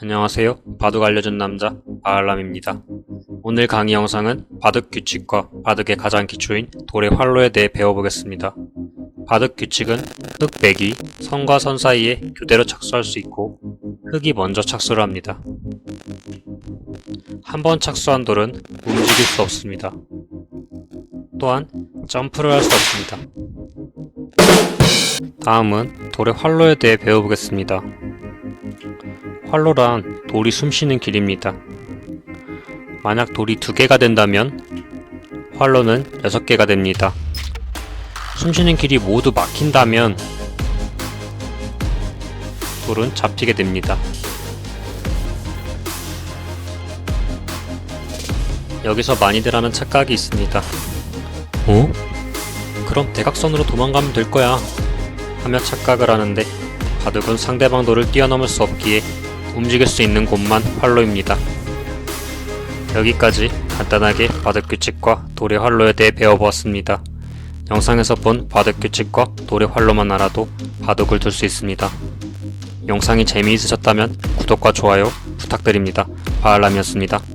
안녕하세요. 바둑 알려준 남자 바알람입니다. 오늘 강의 영상은 바둑 규칙과 바둑의 가장 기초인 돌의 활로에 대해 배워보겠습니다. 바둑 규칙은 흙 빼기, 선과 선 사이에 교대로 착수할 수 있고 흙이 먼저 착수를 합니다. 한 번 착수한 돌은 움직일 수 없습니다. 또한 점프를 할 수 없습니다. 다음은 돌의 활로에 대해 배워보겠습니다. 활로란 돌이 숨쉬는 길입니다. 만약 돌이 두 개가 된다면 활로는 여섯 개가 됩니다. 숨쉬는 길이 모두 막힌다면 돌은 잡히게 됩니다. 여기서 많이들 하는 착각이 있습니다. 어? 그럼 대각선으로 도망가면 될 거야. 하며 착각을 하는데 바둑은 상대방 돌을 뛰어넘을 수 없기에 움직일 수 있는 곳만 활로입니다. 여기까지 간단하게 바둑 규칙과 돌의 활로에 대해 배워보았습니다. 영상에서 본 바둑 규칙과 돌의 활로만 알아도 바둑을 둘 수 있습니다. 영상이 재미있으셨다면 구독과 좋아요 부탁드립니다. 바알람이었습니다.